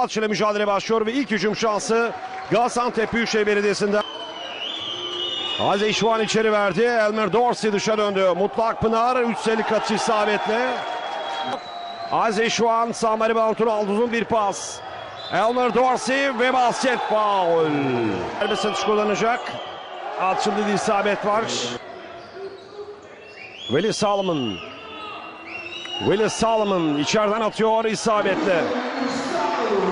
Yalçın'la mücadele başlıyor ve ilk hücum şansı Gaziantep Büyükşehir Belediyesi'nden. Aziz şu an içeri verdi. Elmer Dorsey dışa döndü. Mutlak Pınar 3 sayılık kaçış isabetle. Aziz şu an Samari Bantun aldı uzun bir pas. Elmer Dorsey ve basket foul. Serbest atış kullanacak. Atışında bir isabet var. Willie Solomon. Willie Solomon içeriden atıyor isabetle.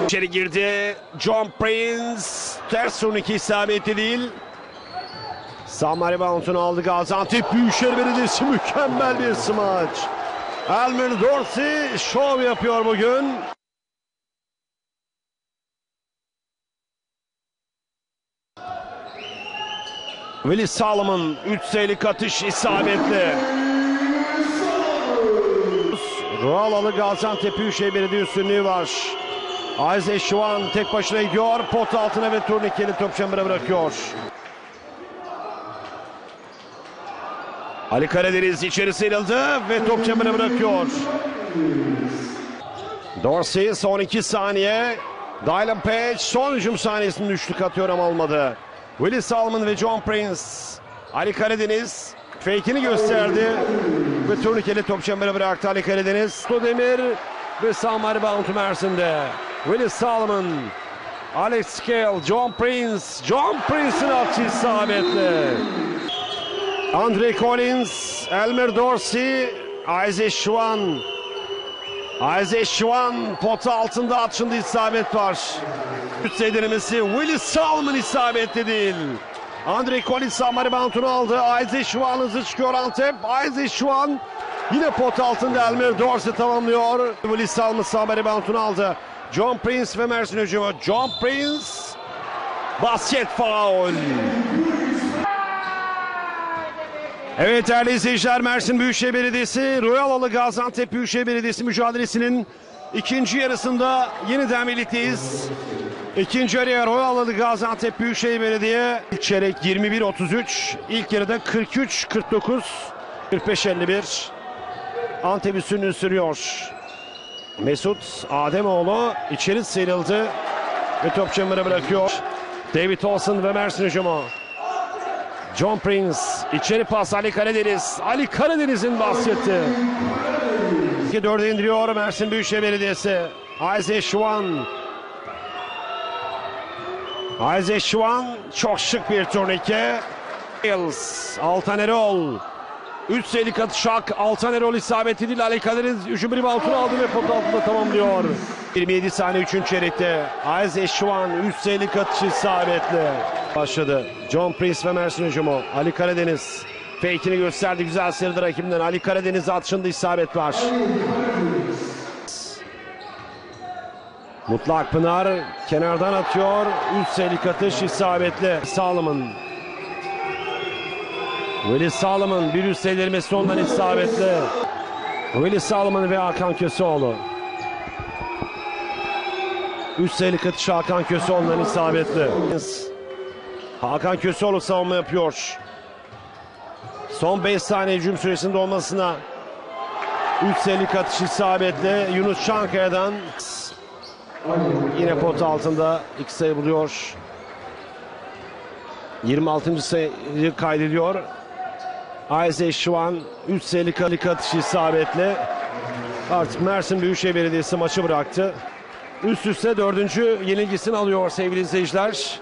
İçeri girdi. John Prince. Ters turniki isabetli değil. Samari Bantunu aldı Gaziantep Büyükşehir Belediyesi mükemmel bir smaç. Elmer Dorsey şov yapıyor bugün. Willie Solomon 3 sayılık atış isabetli. Rualalı Gaziantep Büyükşehir Belediye üstünlüğü var. Ayze şu an tek başına gidiyor. Pot altına ve turnikeli top çembere bırakıyor. Ali Karadeniz içeri sıyrıldı ve top çembere bırakıyor. Dorsey son iki saniye. Dylan Page son hücum saniyesinde üçlük atıyor ama olmadı. Willie Salmon ve John Prince. Ali Karadeniz fake'ini gösterdi. Ve turnikeli top çembere bıraktı Ali Karadeniz. Demir ve Samari Bounty Mersin'de. Willie Salmon. Alex Scale, John Prince. John Prince'in atış isabetli. Andre Collins, Elmer Dorsey, Isaac Schwan. Isaac Schwan potu altında atışında isabet var. Üst sayı denemesi Willie Salmon isabetli değil. Andre Collins Samari Bantun'u aldı. Isaac Schwan hızlı çıkıyor Antep. Isaac Schwan yine pot altında Elmer Dorsey tamamlıyor. Willie Salmon Samari Bantun'u aldı. John Prince ve Mersin hücumu. John Prince basket foul. Evet değerli izleyiciler Mersin Büyükşehir Belediyesi Royalalı Gaziantep Büyükşehir Belediyesi mücadelesinin ikinci yarısında yeniden birlikteyiz. İkinci yarıya Royalalı Gaziantep Büyükşehir Belediye çeyrek 21-33 ilk yarıda 43-49 45-51 Antep üstünlüğü sürüyor. Mesut Ademoğlu içeri sıyrıldı ve top çembere bırakıyor. David Olsen ve Mersin hücumu. John Prince içeri pas Ali Karadeniz. Ali Karadeniz'in basketi. 4'e indiriyor Mersin Büyükşehir Belediyesi. Isaac Şuan. Isaac Şuan çok şık bir turnike. Yıldız, Altan Erol. 3 sayılık atışak Altan Erol isabeti değil. Ali 3. bir altına aldı ve pot altında tamamlıyor. 27 saniye 3. çeyrekte. Isaac Şuan 3 sayılık atış isabetli başladı. John Prince ve Mersin hücumu. Ali Karadeniz fake'ini gösterdi. Güzel sırdı rakibinden. Ali Karadeniz atışında isabet var. Mutlak Pınar kenardan atıyor. 3 sayılık atış isabetli. Salomon. Willis Salomon bir üst sayılarımesi ondan isabetli. Willis Salomon ve Hakan Köseoğlu. 3 sayılık atış Hakan Köseoğlu'ndan isabetli. Hakan Köseoğlu savunma yapıyor. Son 5 saniye hücum süresinde olmasına 3 sayılık atış isabetli. Yunus Çankaya'dan yine pot altında 2 sayı buluyor. 26. sayıyı kaydediyor. Isaac Şuan 3 sayılık atış isabetli. Artık Mersin Büyükşehir Belediyesi maçı bıraktı. Üst üste dördüncü yenilgisini alıyor sevgili izleyiciler.